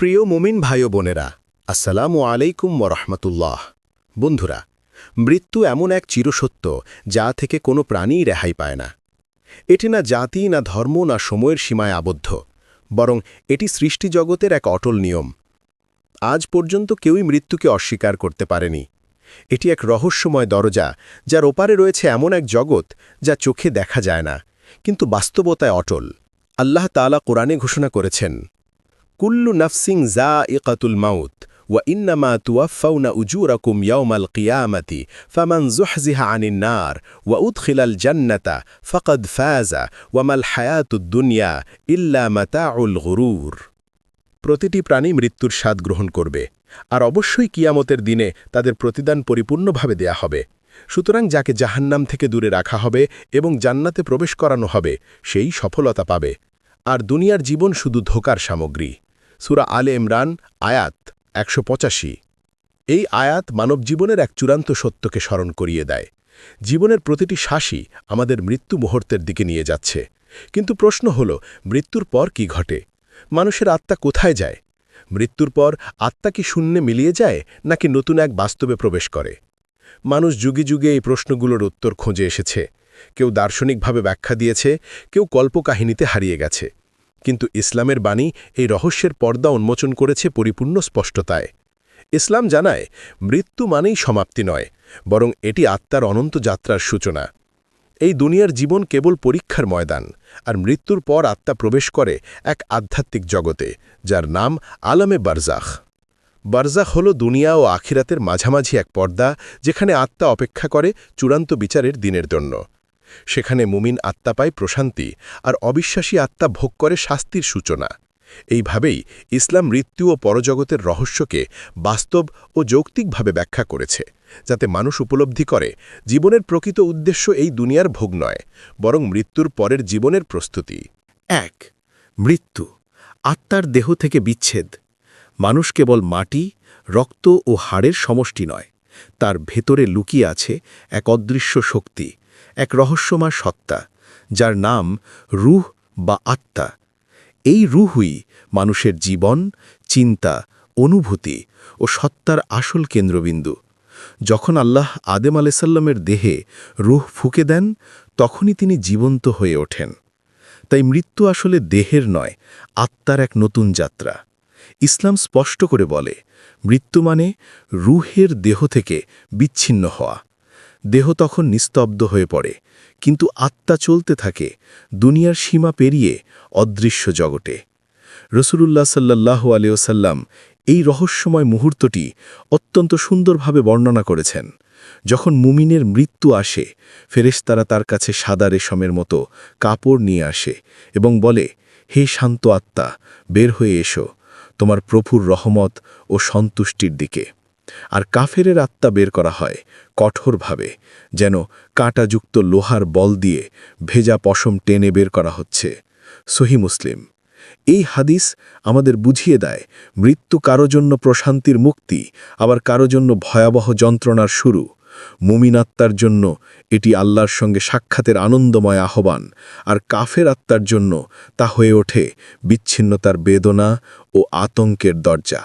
প্রিয় মুমিন ভাই বোনেরা আসসালামু আলাইকুম ওরহমতুল্লাহ। বন্ধুরা, মৃত্যু এমন এক চিরসত্য যা থেকে কোনো প্রাণীই রেহাই পায় না। এটি না জাতি, না ধর্ম, না সময়ের সীমায় আবদ্ধ, বরং এটি সৃষ্টি জগতের এক অটল নিয়ম। আজ পর্যন্ত কেউই মৃত্যুকে অস্বীকার করতে পারেনি। এটি এক রহস্যময় দরজা যার ওপারে রয়েছে এমন এক জগৎ যা চোখে দেখা যায় না, কিন্তু বাস্তবতায় অটল। আল্লাহ তালা কোরআনে ঘোষণা করেছেন কুল্লু নফসিং জা ইকাতুল মাউত وإنما توفون أجوركم يوم القيامة فمن زحزح عن النار وأدخل الجنة فقد فاز وما الحياة الدنيا إلا متاع الغرور প্রতিটি প্রাণী মৃত্যুর স্বাদ গ্রহণ করবে আর অবশ্যই কিয়ামতের দিনে তাদের প্রতিদান পরিপূর্ণভাবে দেয়া হবে সুতরাং যাকে জাহান্নাম থেকে দূরে রাখা হবে এবং জান্নাতে প্রবেশ করানো হবে সেই সফলতা পাবে আর দুনিয়ার জীবন শুধু ধোকার সামগ্রী সুরা আলে ইমরান, আয়াত একশো পঁচাশি। এই আয়াত মানব জীবনের এক চূড়ান্ত সত্যকে স্মরণ করিয়ে দেয়। জীবনের প্রতিটি শ্বাসই আমাদের মৃত্যু মুহূর্তের দিকে নিয়ে যাচ্ছে। কিন্তু প্রশ্ন হল, মৃত্যুর পর কি ঘটে? মানুষের আত্মা কোথায় যায়? মৃত্যুর পর আত্মা কি শূন্যে মিলিয়ে যায়, নাকি নতুন এক বাস্তবে প্রবেশ করে? মানুষ যুগে যুগে এই প্রশ্নগুলোর উত্তর খোঁজে এসেছে। কেউ দার্শনিকভাবে ব্যাখ্যা দিয়েছে, কেউ কল্পকাহিনীতে হারিয়ে গেছে। কিন্তু ইসলামের বাণী এই রহস্যের পর্দা উন্মোচন করেছে পরিপূর্ণ স্পষ্টতায়। ইসলাম জানায়, মৃত্যু মানেই সমাপ্তি নয়, বরং এটি আত্মার অনন্ত যাত্রার সূচনা। এই দুনিয়ার জীবন কেবল পরীক্ষার ময়দান, আর মৃত্যুর পর আত্মা প্রবেশ করে এক আধ্যাত্মিক জগতে, যার নাম আলমে বারজাখ। বারজাখ হল দুনিয়া ও আখিরাতের মাঝামাঝি এক পর্দা, যেখানে আত্মা অপেক্ষা করে চূড়ান্ত বিচারের দিনের জন্য। সেখানে মুমিন আত্মা পায় প্রশান্তি আর অবিশ্বাসী আত্মা ভোগ করে শাস্তির সূচনা। এইভাবেই ইসলাম মৃত্যু ও পরজগতের রহস্যকে বাস্তব ও যৌক্তিকভাবে ব্যাখ্যা করেছে, যাতে মানুষ উপলব্ধি করে জীবনের প্রকৃত উদ্দেশ্য এই দুনিয়ার ভোগ নয়, বরং মৃত্যুর পরের জীবনের প্রস্তুতি। এক, মৃত্যু, আত্মার দেহ থেকে বিচ্ছেদ। মানুষ কেবল মাটি, রক্ত ও হাড়ের সমষ্টি নয়, তার ভেতরে লুকিয়ে আছে এক অদৃশ্য শক্তি এক রহস্যময় সত্তা, যার নাম রুহ বা আত্মা। এই রুহুই মানুষের জীবন, চিন্তা, অনুভূতি ও সত্তার আসল কেন্দ্রবিন্দু। যখন আল্লাহ আদেম আলাইসাল্লামের দেহে রুহ ফুকে দেন, তখনই তিনি জীবন্ত হয়ে ওঠেন। তাই মৃত্যু আসলে দেহের নয়, আত্মার এক নতুন যাত্রা। ইসলাম স্পষ্ট করে বলে, মৃত্যু মানে রুহের দেহ থেকে বিচ্ছিন্ন হওয়া। দেহ তখন নিস্তব্ধ হয়ে পড়ে, কিন্তু আত্মা চলতে থাকে, দুনিয়ার সীমা পেরিয়ে অদৃশ্য জগটে রসুলুল্লাহ সাল্লাহ আলিয়াল্লাম এই রহস্যময় মুহূর্তটি অত্যন্ত সুন্দরভাবে বর্ণনা করেছেন। যখন মুমিনের মৃত্যু আসে, ফেরেশতারা তার কাছে সাদা রেশমের মতো কাপড় নিয়ে আসে এবং বলে, হে শান্ত আত্মা, বের হয়ে এসো। তোমার প্রভুর রহমত ও সন্তুষ্টির দিকে। আর কাফেরের আত্মা বের করা হয় কঠোরভাবে, যেন কাঁটাযুক্ত লোহার বল দিয়ে ভেজা পশম টেনে বের করা হচ্ছে। সহি মুসলিম। এই হাদিস আমাদের বুঝিয়ে দেয়, মৃত্যু কারও জন্য প্রশান্তির মুক্তি, আবার কারও জন্য ভয়াবহ যন্ত্রণার শুরু। মুমিন আত্মার জন্য এটি আল্লাহর সঙ্গে সাক্ষাতের আনন্দময় আহ্বান, আর কাফের আত্মার জন্য তা হয়ে ওঠে বিচ্ছিন্নতার বেদনা ও আতঙ্কের দরজা।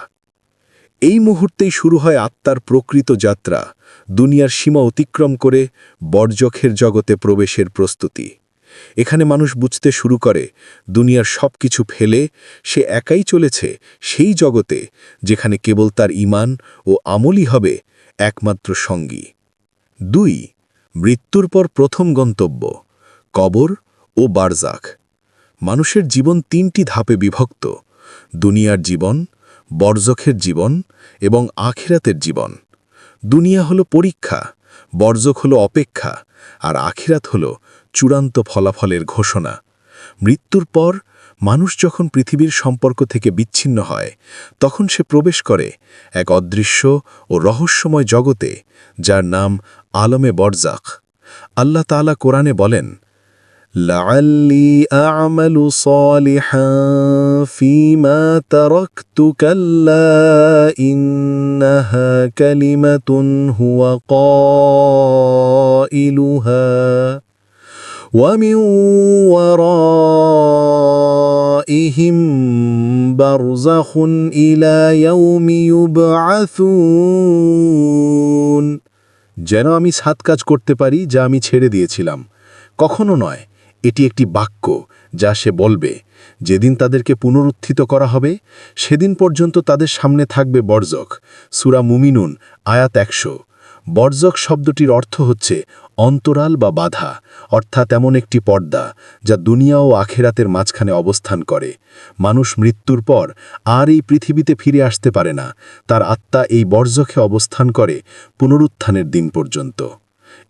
এই মুহূর্তেই শুরু হয় আত্মার প্রকৃত যাত্রা, দুনিয়ার সীমা অতিক্রম করে বর্জখের জগতে প্রবেশের প্রস্তুতি। এখানে মানুষ বুঝতে শুরু করে, দুনিয়ার সব কিছু ফেলে, সে একাই চলেছে সেই জগতে, যেখানে কেবল তার ইমান ও আমলই হবে একমাত্র সঙ্গী। দুই, মৃত্যুর পর প্রথম গন্তব্য, কবর ও বারজাখ। মানুষের জীবন তিনটি ধাপে বিভক্ত, দুনিয়ার জীবন বর্জখের জীবন এবং আখিরাতের জীবন। দুনিয়া হলো পরীক্ষা বর্জক হলো অপেক্ষা, আর আখিরাত হলো চূড়ান্ত ফলাফলের ঘোষণা। মৃত্যুর পর মানুষ যখন পৃথিবীর সম্পর্ক থেকে বিচ্ছিন্ন হয়, তখন সে প্রবেশ করে এক অদৃশ্য ও রহস্যময় জগতে, যার নাম আলমে বরজাক আল্লাহ তালা কোরআনে বলেন لعلي أعمل صالحا فيما تركت كلا إنها كلمة هو قائلها ومن ورائهم برزخ إلى يوم يبعثون যেন আমি সাত কাজ করতে পারি যা আমি ছেড়ে দিয়েছিলাম কখনো নয় এটি একটি বাক্য যা সে বলবে, যেদিন তাদেরকে পুনরুত্থিত করা হবে, সেদিন পর্যন্ত তাদের সামনে থাকবে বর্জক। সুরা মুমিনুন, আয়াত একশো। বর্জক শব্দটির অর্থ হচ্ছে অন্তরাল বা বাধা, অর্থাৎ এমন একটি পর্দা যা দুনিয়া ও আখেরাতের মাঝখানে অবস্থান করে। মানুষ মৃত্যুর পর আর এই পৃথিবীতে ফিরে আসতে পারে না। তার আত্মা এই বর্জকে অবস্থান করে পুনরুত্থানের দিন পর্যন্ত।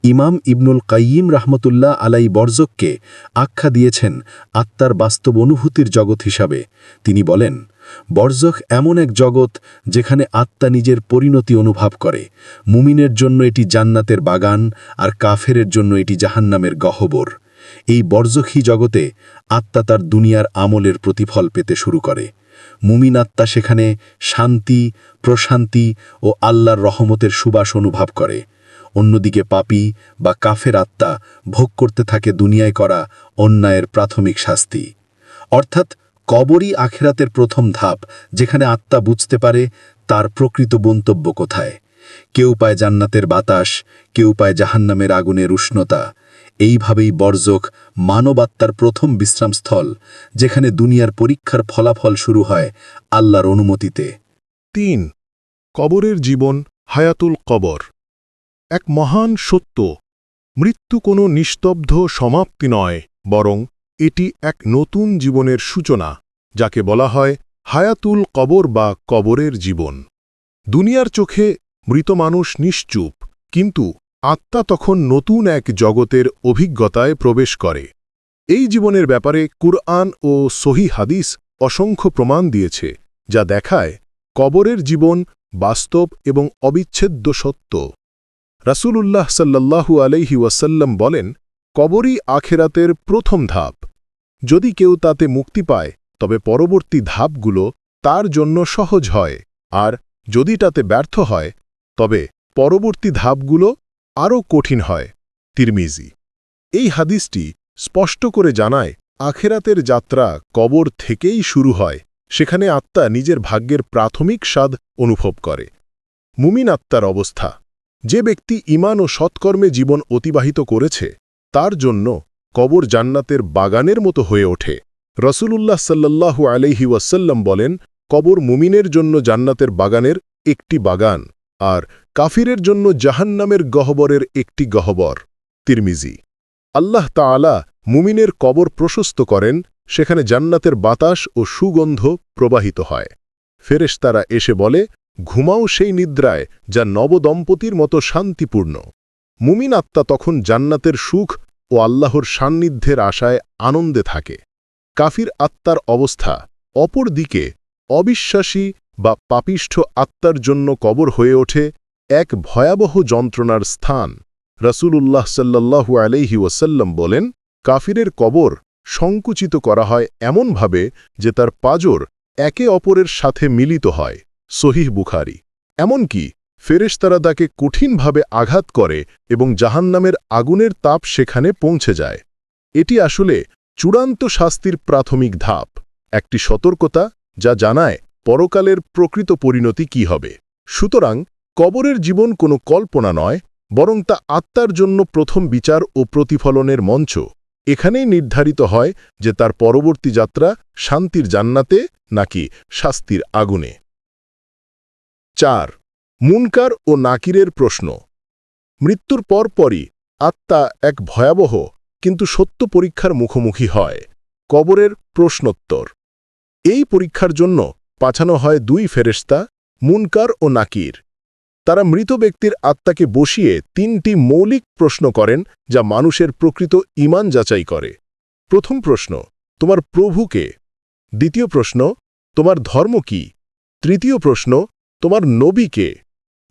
ইমাম ইবনুল কাইয়িম রাহমতুল্লাহ আলাই বর্জককে আখ্যা দিয়েছেন আত্মার বাস্তব অনুভূতির জগৎ হিসাবে। তিনি বলেন, বর্জক এমন এক জগৎ যেখানে আত্মা নিজের পরিণতি অনুভব করে। মুমিনের জন্য এটি জান্নাতের বাগান আর কাফেরের জন্য এটি জাহান্নামের গহবর। এই বর্জখী জগতে আত্মা তার দুনিয়ার আমলের প্রতিফল পেতে শুরু করে। মুমিন আত্মা সেখানে শান্তি, প্রশান্তি ও আল্লাহর রহমতের সুবাস অনুভব করে। অন্যদিকে পাপী বা কাফের আত্মা ভোগ করতে থাকে দুনিয়ায় করা অন্যায়ের প্রাথমিক শাস্তি। অর্থাৎ কবরই আখেরাতের প্রথম ধাপ, যেখানে আত্মা বুঝতে পারে তার প্রকৃত গন্তব্য কোথায়। কেউ পায় জান্নাতের বাতাস, কেউ পায় জাহান্নামের আগুনের উষ্ণতা। এইভাবেই বর্জক মানবাত্মার প্রথম বিশ্রামস্থল, যেখানে দুনিয়ার পরীক্ষার ফলাফল শুরু হয় আল্লাহর অনুমতিতে। তিন, কবরের জীবন হায়াতুল কবর। এক মহান সত্য। মৃত্যু কোনো নিস্তব্ধ সমাপ্তি নয়, বরং এটি এক নতুন জীবনের সূচনা, যাকে বলা হয় হায়াতুল কবর বা কবরের জীবন। দুনিয়ার চোখে মৃত মানুষ নিশ্চুপ, কিন্তু আত্মা তখন নতুন এক জগতের অভিজ্ঞতায় প্রবেশ করে। এই জীবনের ব্যাপারে কুরআন ও সহি হাদিস অসংখ্য প্রমাণ দিয়েছে, যা দেখায় কবরের জীবন বাস্তব এবং অবিচ্ছেদ্য সত্য। রাসূলুল্লাহ সাল্লাল্লাহু আলাইহি ওয়াসাল্লাম বলেন, কবরই আখেরাতের প্রথম ধাপ। যদি কেউ তাতে মুক্তি পায়, তবে পরবর্তী ধাপগুলো তার জন্য সহজ হয়। আর যদি তাতে ব্যর্থ হয়, তবে পরবর্তী ধাপগুলো আরও কঠিন হয়। তিরমিজি। এই হাদিসটি স্পষ্ট করে জানায়, আখেরাতের যাত্রা কবর থেকেই শুরু হয়। সেখানে আত্মা নিজের ভাগ্যের প্রাথমিক স্বাদ অনুভব করে। মুমিন আত্মার অবস্থা। যে ব্যক্তি ইমান ও সৎকর্মে জীবন অতিবাহিত করেছে, তার জন্য কবর জান্নাতের বাগানের মতো হয়ে ওঠে। রসুলুল্লাহ সাল্লাল্লাহু আলাইহি ওয়াসাল্লাম বলেন, কবর মুমিনের জন্য জান্নাতের বাগানের একটি বাগান আর কাফিরের জন্য জাহান্নামের গহবরের একটি গহবর। তিরমিজি। আল্লাহ তাআলা মুমিনের কবর প্রশস্ত করেন, সেখানে জান্নাতের বাতাস ও সুগন্ধ প্রবাহিত হয়। ফেরেশতারা এসে বলে ঘুমাও সেই নিদ্রায়, যা নবদম্পতির মতো শান্তিপূর্ণ। মুমিন আত্মা তখন জান্নাতের সুখ ও আল্লাহর সান্নিধ্যের আশায় আনন্দে থাকে। কাফির আত্মার অবস্থা অপর দিকে অবিশ্বাসী বা পাপিষ্ঠ আত্মার জন্য কবর হয়ে ওঠে এক ভয়াবহ যন্ত্রণার স্থান। রসুলুল্লাহ সাল্লাল্লাহু আলাইহি ওয়াসাল্লাম বলেন, কাফিরের কবর সংকুচিত করা হয় এমনভাবে যে তার পাজর একে অপরের সাথে মিলিত হয়। সহিহ বুখারি। এমনকি ফেরেশতারা তাকে কঠিনভাবে আঘাত করে এবং জাহান্নামের আগুনের তাপ সেখানে পৌঁছে যায়। এটি আসলে চূড়ান্ত শাস্তির প্রাথমিক ধাপ, একটি সতর্কতা যা জানায় পরকালের প্রকৃত পরিণতি কি হবে। সুতরাং কবরের জীবন কোনো কল্পনা নয়, বরং তা আত্মার জন্য প্রথম বিচার ও প্রতিফলনের মঞ্চ। এখানেই নির্ধারিত হয় যে তার পরবর্তী যাত্রা শান্তির জান্নাতে নাকি শাস্তির আগুনে। চার। মুনকার ও নাকিরের প্রশ্ন। মৃত্যুর পরপরই আত্মা এক ভয়াবহ কিন্তু সত্য পরীক্ষার মুখোমুখি হয়। কবরের প্রশ্নোত্তর। এই পরীক্ষার জন্য পাঠানো হয় দুই ফেরেস্তা মুনকার ও নাকির। তারা মৃত ব্যক্তির আত্মাকে বসিয়ে তিনটি মৌলিক প্রশ্ন করেন যা মানুষের প্রকৃত ইমান যাচাই করে। প্রথম প্রশ্ন, তোমার প্রভুকে দ্বিতীয় প্রশ্ন, তোমার ধর্ম কি? তৃতীয় প্রশ্ন তোমার নবীকে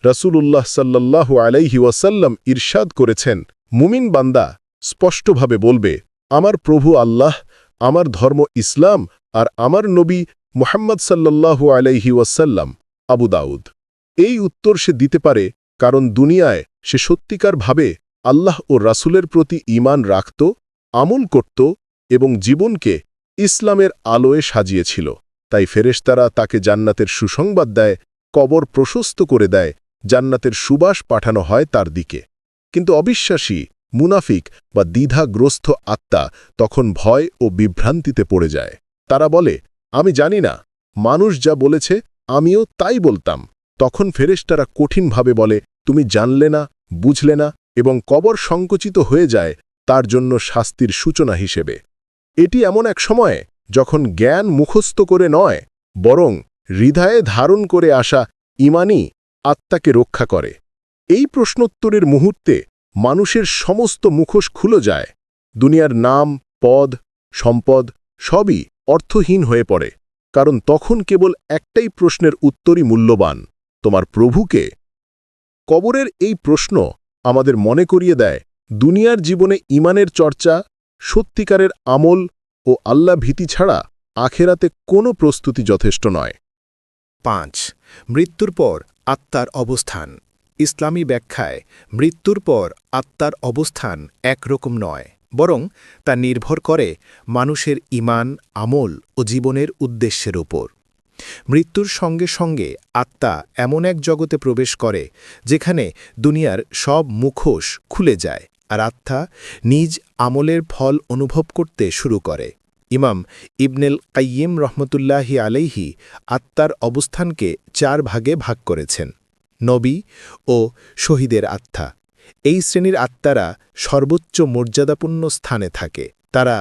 রসুলুল্লাহ সাল্লাল্লাহু আলাইহি ওয়াসাল্লাম ইরশাদ করেছেন। মুমিন বান্দা স্পষ্টভাবে বলবে, আমার প্রভু আল্লাহ, আমার ধর্ম ইসলাম আর আমার নবী মুহাম্মদ সাল্লাল্লাহু আলাইহি ওয়াসাল্লাম, আবু দাউদ। এই উত্তর সে দিতে পারে, কারণ দুনিয়ায় সে সত্যিকার ভাবে আল্লাহ ও রাসূলের প্রতি ঈমান রাখত, আমল করত এবং জীবনকে ইসলামের আলোয় সাজিয়েছিল। তাই ফেরেশতারা তাকে জান্নাতের সুসংবাদ দেয় কবর প্রশস্ত করে দেয়, জান্নাতের সুবাস পাঠানো হয় তার দিকে। কিন্তু অবিশ্বাসী, মুনাফিক বা দ্বিধাগ্রস্ত আত্মা তখন ভয় ও বিভ্রান্তিতে পড়ে যায়। তারা বলে, আমি জানি না। মানুষ যা বলেছে, আমিও তাই বলতাম। তখন ফেরেশতারা কঠিনভাবে বলে, তুমি জানলে না, বুঝলে না এবং কবর সংকুচিত হয়ে যায় তার জন্য শাস্তির সূচনা হিসেবে। এটি এমন এক সময়ে যখন জ্ঞান মুখস্থ করে নয়, বরং হৃদয়ে ধারণ করে আসা ইমানই আত্মাকে রক্ষা করে। এই প্রশ্নোত্তরের মুহূর্তে মানুষের সমস্ত মুখোশ খুলে যায়। দুনিয়ার নাম, পদ, সম্পদ সবই অর্থহীন হয়ে পড়ে, কারণ তখন কেবল একটাই প্রশ্নের উত্তরই মূল্যবান, তোমার প্রভুকে। কবরের এই প্রশ্ন আমাদের মনে করিয়ে দেয়, দুনিয়ার জীবনে ইমানের চর্চা, সত্যিকারের আমল ও আল্লাহ ভীতি ছাড়া আখেরাতে কোনো প্রস্তুতি যথেষ্ট নয়। পাঁচ, মৃত্যুর পর আত্মার অবস্থান। ইসলামী ব্যাখ্যায়, মৃত্যুর পর আত্মার অবস্থান একরকম নয়, বরং তা নির্ভর করে মানুষের ইমান আমল ও জীবনের উদ্দেশ্যের উপর। মৃত্যুর সঙ্গে সঙ্গে আত্মা এমন এক জগতে প্রবেশ করে, যেখানে দুনিয়ার সব মুখোশ খুলে যায় আর আত্মা নিজ আমলের ফল অনুভব করতে শুরু করে। ইমাম ইবনেল কাইয়িম রহমতুল্লাহি আলাইহি আত্মার অবস্থানকে চার ভাগে ভাগ করেছেন, নবী ও শহীদের আত্মা। এই শ্রেণির আত্মারা সর্বোচ্চ মর্যাদাপূর্ণ স্থানে থাকে। তারা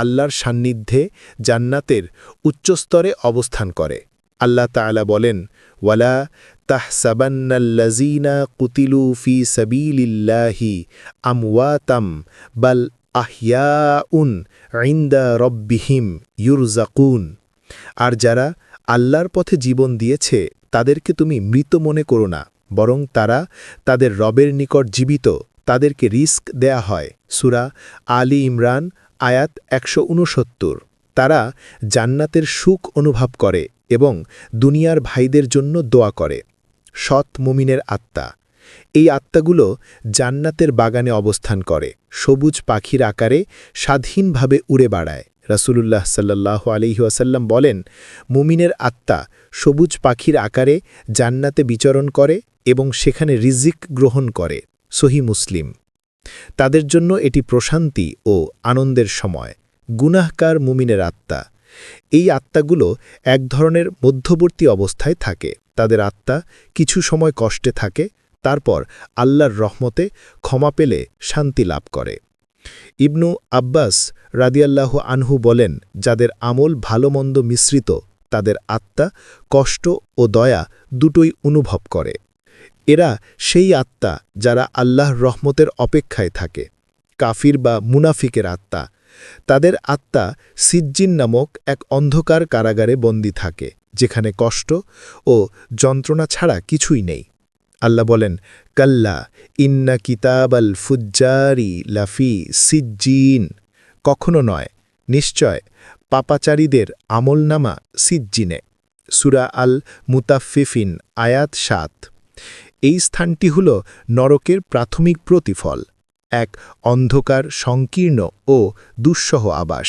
আল্লাহর সান্নিধ্যে জান্নাতের উচ্চস্তরে অবস্থান করে। আল্লাহ তাআলা বলেন, ওয়ালা তাহসাবান্নাল্লাযীনা কুতিলু ফি সাবিলিল্লাহি আমওয়াতাম, বাল আহিয়াউন ইন্দা রব্বিহিম ইউরজাকুন আর যারা আল্লাহর পথে জীবন দিয়েছে, তাদেরকে তুমি মৃত মনে করো না, বরং তারা তাদের রবের নিকট জীবিত, তাদেরকে রিস্ক দেয়া হয়। সুরা আলী ইমরান, আয়াত একশো উনসত্তর তারা জান্নাতের সুখ অনুভব করে এবং দুনিয়ার ভাইদের জন্য দোয়া করে। সৎ মুমিনের আত্মা। এই আত্মাগুলো জান্নাতের বাগানে অবস্থান করে, সবুজ পাখির আকারে স্বাধীনভাবে উড়ে বাড়ায়। রাসূলুল্লাহ সাল্লাহ আলিহাসাল্লাম বলেন, মুমিনের আত্মা সবুজ পাখির আকারে জান্নাতে বিচরণ করে এবং সেখানে রিজিক গ্রহণ করে, সহি মুসলিম। তাদের জন্য এটি প্রশান্তি ও আনন্দের সময়, গুনাহকার মুমিনের আত্মা। এই আত্মাগুলো এক ধরনের মধ্যবর্তী অবস্থায় থাকে। তাদের আত্মা কিছু সময় কষ্টে থাকে তারপর আল্লাহর রহমতে ক্ষমা পেলে শান্তি লাভ করে। ইবনু আব্বাস রাদিয়াল্লাহ আনহু বলেন, যাদের আমল ভালো মন্দ মিশ্রিত, তাদের আত্মা, কষ্ট ও দয়া দুটোই অনুভব করে। এরা সেই আত্মা যারা আল্লাহর রহমতের অপেক্ষায় থাকে, কাফির বা মুনাফিকের আত্মা। তাদের আত্মা সিজ্জিন নামক এক অন্ধকার কারাগারে বন্দী থাকে, যেখানে কষ্ট ও যন্ত্রণা ছাড়া কিছুই নেই। আল্লাহ বলেন, কাল্লা ইন্না কিতাব আল ফুজ্জারি লাফি সিজ্জিন। কখনো নয়, নিশ্চয়, পাপাচারীদের আমলনামা সিজ্জিনে। সুরা আল মুতাফিফিন আয়াত সাত। এই স্থানটি হল নরকের প্রাথমিক প্রতিফল, এক অন্ধকার, সংকীর্ণ ও দুঃসহ আবাস।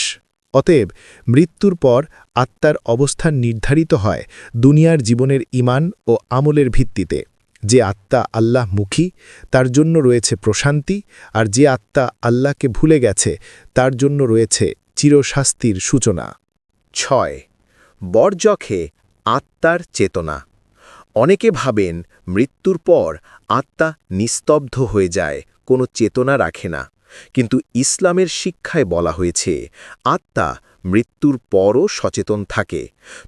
অতএব মৃত্যুর পর আত্মার অবস্থান নির্ধারিত হয় দুনিয়ার জীবনের ইমান ও আমলের ভিত্তিতে। যে আত্মা আল্লাহ মুখী, তার জন্য রয়েছে প্রশান্তি, আর যে আত্মা আল্লাহকে ভুলে গেছে, তার জন্য রয়েছে চিরশাস্তির সূচনা। ছয়, বরজখে আত্মার চেতনা। অনেকে ভাবেন মৃত্যুর পর আত্মা নিস্তব্ধ হয়ে যায়, কোনো চেতনা রাখে না। কিন্তু ইসলামের শিক্ষায় বলা হয়েছে, আত্মা মৃত্যুর পরও সচেতন থাকে।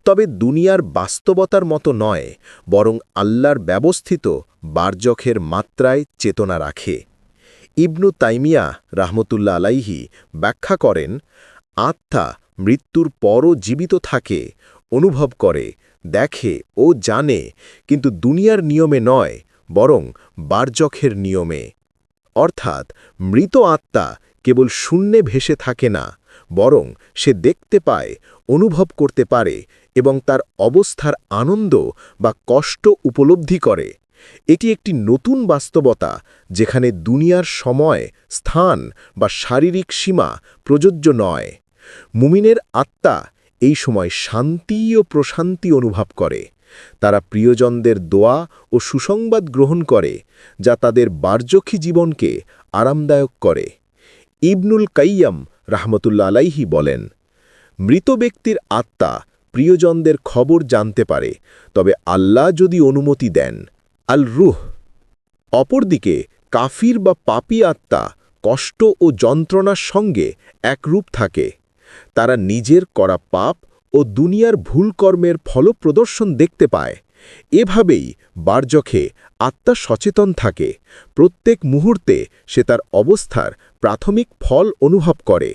তবে দুনিয়ার বাস্তবতার মতো নয়, বরং আল্লাহর ব্যবস্থিত বারজখের মাত্রায় চেতনা রাখে। ইবনু তাইমিয়া রাহমতুল্লা আলাইহি ব্যাখ্যা করেন, আত্মা মৃত্যুর পরও জীবিত থাকে, অনুভব করে, দেখে ও জানে, কিন্তু দুনিয়ার নিয়মে নয়, বরং বারজখের নিয়মে। অর্থাৎ মৃত আত্মা কেবল শূন্যে ভেসে থাকে না বরং সে দেখতে পায়, অনুভব করতে পারে এবং তার অবস্থার আনন্দ বা কষ্ট উপলব্ধি করে। এটি একটি নতুন বাস্তবতা যেখানে দুনিয়ার সময়, স্থান বা শারীরিক সীমা প্রযোজ্য নয়। মুমিনের আত্মা এই সময় শান্তি ও প্রশান্তি অনুভব করে। তারা প্রিয়জনদের দোয়া ও সুসংবাদ গ্রহণ করে, যা তাদের বার্যক্ষী জীবনকে আরামদায়ক করে। ইবনুল কাইয়াম রাহমতুল্লা আলাইহি বলেন, মৃত ব্যক্তির আত্মা প্রিয়জনদের খবর জানতে পারে, তবে আল্লাহ যদি অনুমতি দেন আল রুহ অপরদিকে কাফির বা পাপী আত্মা কষ্ট ও যন্ত্রণার সঙ্গে একরূপ থাকে। তারা নিজের করা পাপ ও দুনিয়ার ভুল কর্মের ফলপ্রদর্শন দেখতে পায়। এভাবেই বার্জখে আত্মা সচেতন থাকে। প্রত্যেক মুহূর্তে সে তার অবস্থার প্রাথমিক ফল অনুভব করে।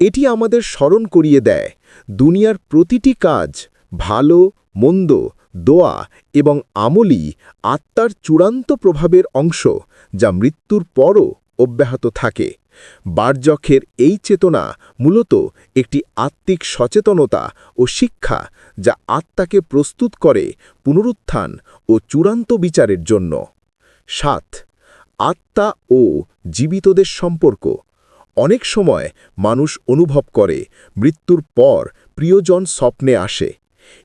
এটি আমাদের স্মরণ করিয়ে দেয়, দুনিয়ার প্রতিটি কাজ ভালো, মন্দ, দোয়া এবং আমলি আত্মার চূড়ান্ত প্রভাবের অংশ যা মৃত্যুর পরও অব্যাহত থাকে। বার্জখের এই চেতনা মূলত একটি আত্মিক সচেতনতা ও শিক্ষা যা আত্মাকে প্রস্তুত করে পুনরুত্থান ও চূড়ান্ত বিচারের জন্য। সাত, আত্মা ও জীবিতদের সম্পর্ক। অনেক সময় মানুষ অনুভব করে মৃত্যুর পর প্রিয়জন স্বপ্নে আসে।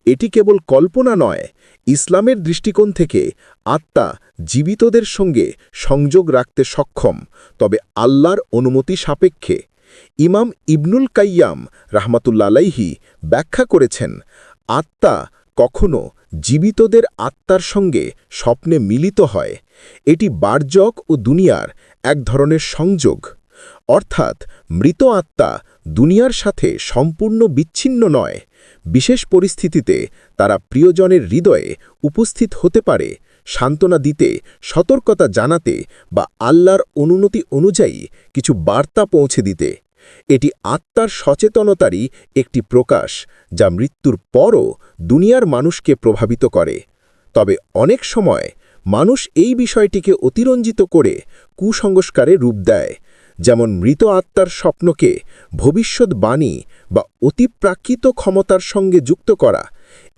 এটি কেবল কল্পনা নয়, ইসলামের দৃষ্টিকোণ থেকে আত্মা জীবিতদের সঙ্গে সংযোগ রাখতে সক্ষম, তবে আল্লাহর অনুমতি সাপেক্ষে। ইমাম ইবনুল কাইয়াম রাহমাতুল্লালাইহি ব্যাখ্যা করেছেন, আত্মা কখনো জীবিতদের আত্মার সঙ্গে স্বপ্নে মিলিত হয়। এটি বার্জক ও দুনিয়ার এক ধরনের সংযোগ। অর্থাৎ মৃত আত্মা দুনিয়ার সাথে সম্পূর্ণ বিচ্ছিন্ন নয়। বিশেষ পরিস্থিতিতে তারা প্রিয়জনের হৃদয়ে উপস্থিত হতে পারে। সান্ত্বনা দিতে, সতর্কতা জানাতে বা আল্লাহর অনুমতি অনুযায়ী কিছু বার্তা পৌঁছে দিতে। এটি আত্মার সচেতনতারই একটি প্রকাশ, যা মৃত্যুর পরও দুনিয়ার মানুষকে প্রভাবিত করে। তবে অনেক সময় মানুষ এই বিষয়টিকে অতিরঞ্জিত করে কুসংস্কারে রূপ দেয়, যেমন মৃত আত্মার স্বপ্নকে ভবিষ্যৎবাণী বা অতিপ্রাকৃত ক্ষমতার সঙ্গে যুক্ত করা।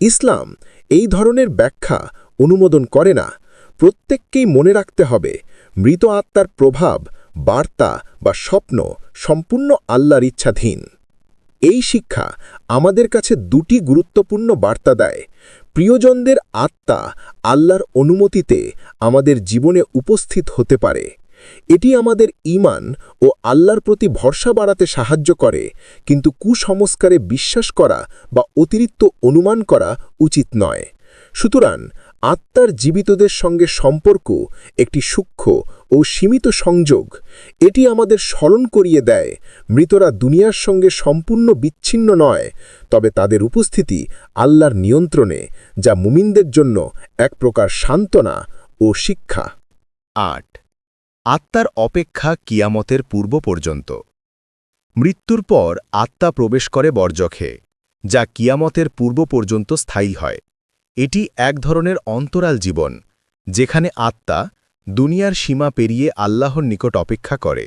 ইসলাম এই ধরনের ব্যাখ্যা অনুমোদন করে না। প্রত্যেককেই মনে রাখতে হবে, মৃত আত্মার প্রভাব, বার্তা বা স্বপ্ন সম্পূর্ণ আল্লাহর ইচ্ছাধীন। এই শিক্ষা আমাদের কাছে দুটি গুরুত্বপূর্ণ বার্তা দেয়। প্রিয়জনদের আত্মা আল্লাহর অনুমতিতে আমাদের জীবনে উপস্থিত হতে পারে। এটি আমাদের ইমান ও আল্লাহর প্রতি ভরসা বাড়াতে সাহায্য করে, কিন্তু কুসংস্কারে বিশ্বাস করা বা অতিরিক্ত অনুমান করা উচিত নয়। সুতরাং আত্মার জীবিতদের সঙ্গে সম্পর্ক, একটি সূক্ষ্ম ও সীমিত সংযোগ, এটি আমাদের স্মরণ করিয়ে দেয়, মৃতরা দুনিয়ার সঙ্গে সম্পূর্ণ বিচ্ছিন্ন নয়, তবে তাদের উপস্থিতি আল্লাহর নিয়ন্ত্রণে, যা মুমিনদের জন্য এক প্রকার সান্ত্বনা ও শিক্ষা। আট। আত্মার অপেক্ষা কিয়ামতের পূর্ব পর্যন্ত। মৃত্যুর পর আত্মা প্রবেশ করে বর্জখে যা কিয়ামতের পূর্ব পর্যন্ত স্থায়ী হয়। এটি এক ধরনের অন্তরাল জীবন, যেখানে আত্মা দুনিয়ার সীমা পেরিয়ে আল্লাহর নিকট অপেক্ষা করে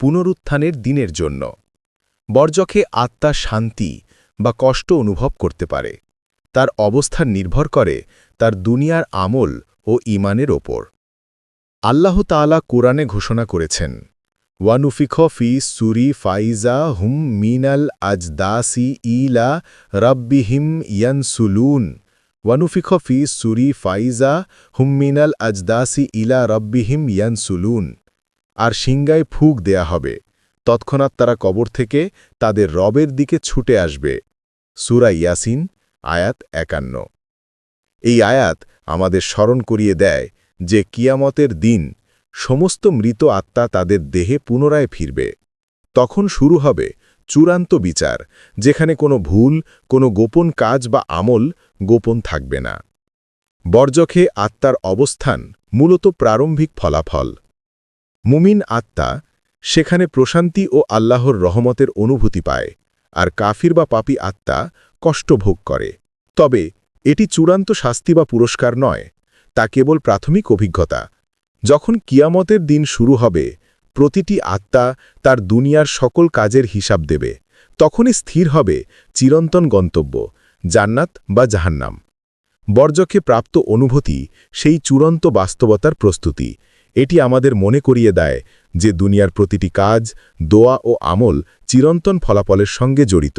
পুনরুত্থানের দিনের জন্য। বর্জখে আত্মা শান্তি বা কষ্ট অনুভব করতে পারে। তার অবস্থান নির্ভর করে তার দুনিয়ার আমল ও ইমানের ওপর। আল্লাহ তাআলা কোরআনে ঘোষণা করেছেন, ওয়ানুফিখ ফি সুরি ফাইজা হুম মিনাল আজদাসি ইলা রব্বিহিম ইয়ানসুলুন। ওয়ানুফিখ ফি সুরি ফাইজা হুম্মিনাল আজদাসি ইলা রব্বিহিম ইয়ানসুলুন আর সিংগায় ফুক দেয়া হবে। তৎক্ষণাৎ তারা কবর থেকে তাদের রবের দিকে ছুটে আসবে। সুরা ইয়াসিন, আয়াত একান্ন। এই আয়াত আমাদের স্মরণ করিয়ে দেয় যে কিয়ামতের দিন সমস্ত মৃত আত্মা তাদের দেহে পুনরায় ফিরবে। তখন শুরু হবে চূড়ান্ত বিচার, যেখানে কোনো ভুল, কোনো গোপন কাজ বা আমল গোপন থাকবে না। বর্জখে আত্মার অবস্থান মূলত প্রারম্ভিক ফলাফল। মুমিন আত্মা সেখানে প্রশান্তি ও আল্লাহর রহমতের অনুভূতি পায় আর কাফির বা পাপি আত্মা কষ্ট ভোগ করে। তবে এটি চূড়ান্ত শাস্তি বা পুরস্কার নয়, তা কেবল প্রাথমিক অভিজ্ঞতা। যখন কিয়ামতের দিন শুরু হবে, প্রতিটি আত্মা তার দুনিয়ার সকল কাজের হিসাব দেবে, তখনই স্থির হবে চিরন্তন গন্তব্য। জান্নাত বা জাহান্নাম। বর্জকে প্রাপ্ত অনুভূতি, সেই চূড়ান্ত বাস্তবতার প্রস্তুতি। এটি আমাদের মনে করিয়ে দেয় যে দুনিয়ার প্রতিটি কাজ, দোয়া ও আমল চিরন্তন ফলাফলের সঙ্গে জড়িত।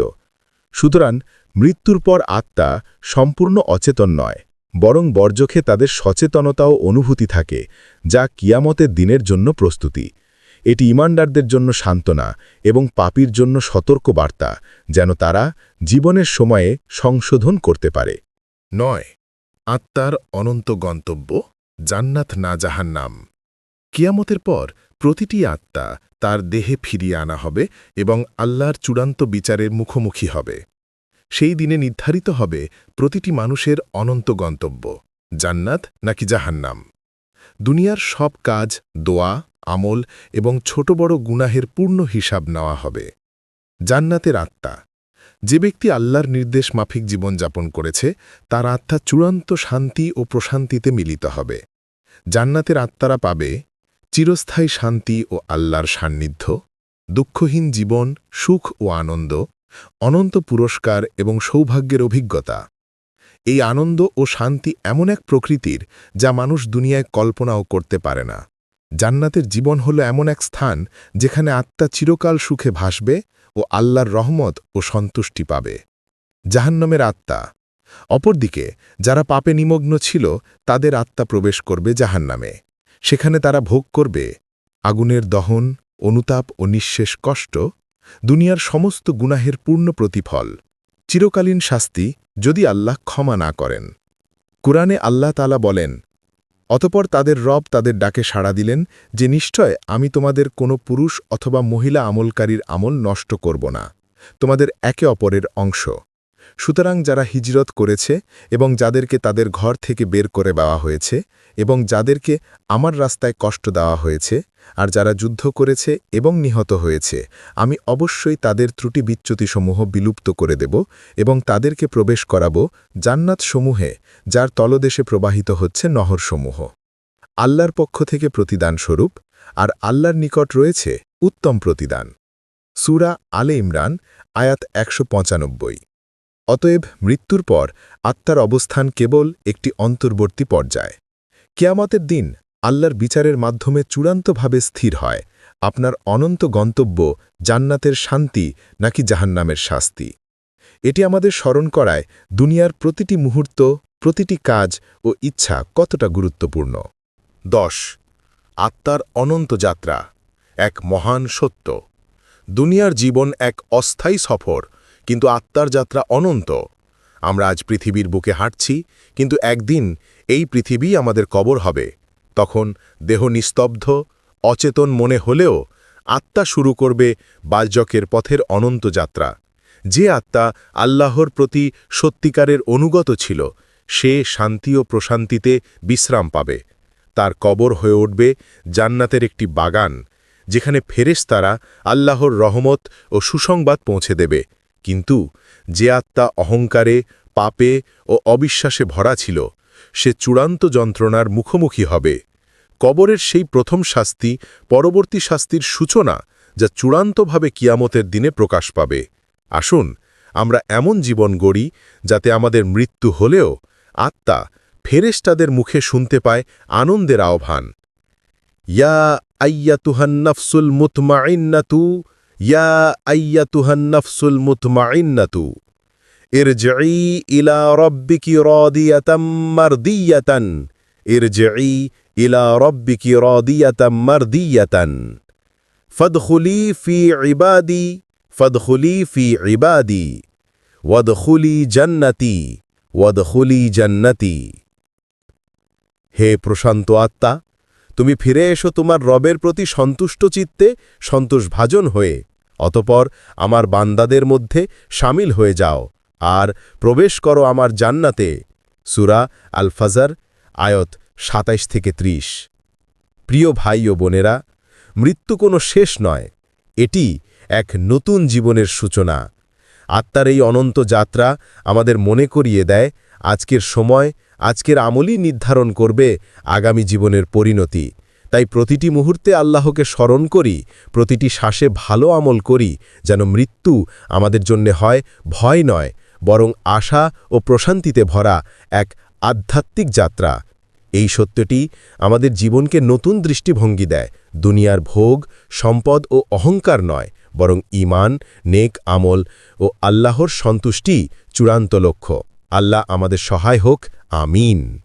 সুতরাং মৃত্যুর পর আত্মা সম্পূর্ণ অচেতন নয়, বরং বর্জকে তাদের সচেতনতা ও অনুভূতি থাকে, যা কিয়ামতের দিনের জন্য প্রস্তুতি। এটি ইমানদারদের জন্য সান্ত্বনা এবং পাপির জন্য সতর্ক বার্তা যেন তারা জীবনের সময়ে সংশোধন করতে পারে। নয়, আত্মার অনন্ত গন্তব্য, জান্নাত না জাহান্নাম। কিয়ামতের পর প্রতিটি আত্মা তার দেহে ফিরিয়ে আনা হবে এবং আল্লাহর চূড়ান্ত বিচারের মুখোমুখি হবে। সেই দিনে নির্ধারিত হবে প্রতিটি মানুষের অনন্ত গন্তব্য, জান্নাত নাকি জাহান্নাম। দুনিয়ার সব কাজ দোয়া আমল এবং ছোট বড় গুনাহের পূর্ণ হিসাব নেওয়া হবে। জান্নাতের আত্মা। যে ব্যক্তি আল্লাহর নির্দেশ মাফিক জীবনযাপন করেছে, তার আত্মা চূড়ান্ত শান্তি ও প্রশান্তিতে মিলিত হবে। জান্নাতের আত্মারা পাবে চিরস্থায়ী শান্তি ও আল্লাহর সান্নিধ্য, দুঃখহীন জীবন, সুখ ও আনন্দ, অনন্ত পুরস্কার এবং সৌভাগ্যের অভিজ্ঞতা। এই আনন্দ ও শান্তি এমন এক প্রকৃতির যা মানুষ দুনিয়ায় কল্পনাও করতে পারে না। জান্নাতের জীবন হল এমন এক স্থান যেখানে আত্মা চিরকাল সুখে ভাসবে ও আল্লাহর রহমত ও সন্তুষ্টি পাবে। জাহান্নামের আত্মা। অপরদিকে, যারা পাপে নিমগ্ন ছিল, তাদের আত্মা প্রবেশ করবে জাহান্নামে। সেখানে তারা ভোগ করবে। আগুনের দহন, অনুতাপ ও নিঃশেষ কষ্ট দুনিয়ার সমস্ত গুনাহের পূর্ণ প্রতিফল। চিরকালীন শাস্তি যদি আল্লাহ ক্ষমা না করেন। কুরআনে আল্লাহ তালা বলেন অতপর তাদের রব তাদের ডাকে সাড়া দিলেন যে, নিশ্চয় আমি তোমাদের কোনো পুরুষ অথবা মহিলা আমলকারীর আমল নষ্ট করব না। তোমাদের একে অপরের অংশ। সুতরাং যারা হিজরত করেছে এবং যাদেরকে তাদের ঘর থেকে বের করে দেওয়া হয়েছে এবং যাদেরকে আমার রাস্তায় কষ্ট দেওয়া হয়েছে আর যারা যুদ্ধ করেছে এবং নিহত হয়েছে, আমি অবশ্যই তাদের ত্রুটি বিচ্যুতিসমূহ বিলুপ্ত করে দেব এবং তাদেরকে প্রবেশ করাব জান্নাতসমূহে, যার তলদেশে প্রবাহিত হচ্ছে নহরসমূহ। আল্লাহর পক্ষ থেকে প্রতিদান স্বরূপ, আর আল্লাহর নিকট রয়েছে উত্তম প্রতিদান। সুরা আলে ইমরান, আয়াত একশো পঁচানব্বই। অতএব মৃত্যুর পর আত্মার অবস্থান কেবল একটি অন্তর্বর্তী পর্যায়। কেয়ামতের দিন আল্লাহর বিচারের মাধ্যমে চূড়ান্তভাবে স্থির হয়। আপনার অনন্ত গন্তব্য জান্নাতের শান্তি নাকি জাহান্নামের শাস্তি? এটি আমাদের স্মরণ করায় দুনিয়ার প্রতিটি মুহূর্ত, প্রতিটি কাজ ও ইচ্ছা কতটা গুরুত্বপূর্ণ। দশ। আত্মার অনন্ত যাত্রা, এক মহান সত্য। দুনিয়ার জীবন এক অস্থায়ী সফর, কিন্তু আত্মার যাত্রা অনন্ত। আমরা আজ পৃথিবীর বুকে হাঁটছি, কিন্তু একদিন এই পৃথিবী আমাদের কবর হবে। তখন দেহ নিস্তব্ধ, অচেতন মনে হলেও আত্মা শুরু করবে বালজকের পথের অনন্ত যাত্রা। যে আত্মা আল্লাহর প্রতি সত্যিকারের অনুগত ছিল, সে শান্তি ও প্রশান্তিতে বিশ্রাম পাবে। তার কবর হয়ে উঠবে জান্নাতের একটি বাগান, যেখানে ফেরেশতারা আল্লাহর রহমত ও সুসংবাদ পৌঁছে দেবে। কিন্তু যে আত্মা অহংকারে, পাপে ও অবিশ্বাসে ভরা ছিল, সে চূড়ান্ত যন্ত্রণার মুখোমুখি হবে। কবরের সেই প্রথম শাস্তি পরবর্তী শাস্তির সূচনা যা চূড়ান্তভাবে কিয়ামতের দিনে প্রকাশ পাবে। আসুন, আমরা এমন জীবন গড়ি যাতে আমাদের মৃত্যু হলেও আত্মা ফেরেস্তাদের মুখে শুনতে পায় আনন্দের আহ্বান। ইয়া আইয়াতুহান্নাফসুল মুতমাইন্নাতু, ইয়া আইয়াতুহান্নাফসুল মুতমাইন্নাতু। ইরজঈ ইলা রব্বিকি দিয়াতন এর ইরজঈ ইলা রব্বিকি রদিয়াতাম মারদিয়াতান। ফদখুলি ফি ইবাদি, ফদখুলি ফি ইবাদি। ওয়াদখুলি জান্নাতি ওয়াদখুলি জান্নাতি। হে প্রশান্ত আত্মা, তুমি ফিরে এসো তোমার রবের প্রতি সন্তুষ্ট চিত্তে সন্তোষভাজন হয়ে, অতপর আমার বান্দাদের মধ্যে সামিল হয়ে যাও, আর প্রবেশ করো আমার জান্নাতে। সুরা আলফাজার, আয়ত সাতাইশ থেকে ত্রিশ। প্রিয় ভাই ও বোনেরা, মৃত্যু কোনো শেষ নয়, এটি এক নতুন জীবনের সূচনা। আত্মার এই অনন্ত যাত্রা আমাদের মনে করিয়ে দেয়, আজকের সময় আজকের আমলই নির্ধারণ করবে আগামী জীবনের পরিণতি। তাই প্রতিটি মুহূর্তে আল্লাহকে স্মরণ করি, প্রতিটি শ্বাসে ভালো আমল করি, যেন মৃত্যু আমাদের জন্য হয় ভয় নয়, বরং আশা ও প্রশান্তিতে ভরা এক আধ্যাত্মিক যাত্রা। এই সত্যটি আমাদের জীবনকে নতুন দৃষ্টিভঙ্গি দেয়। দুনিয়ার ভোগ, সম্পদ ও অহংকার নয়, বরং ইমান নেক আমল ও আল্লাহর সন্তুষ্টি চূড়ান্ত লক্ষ্য। আল্লাহ আমাদের সহায় হোক, আমিন।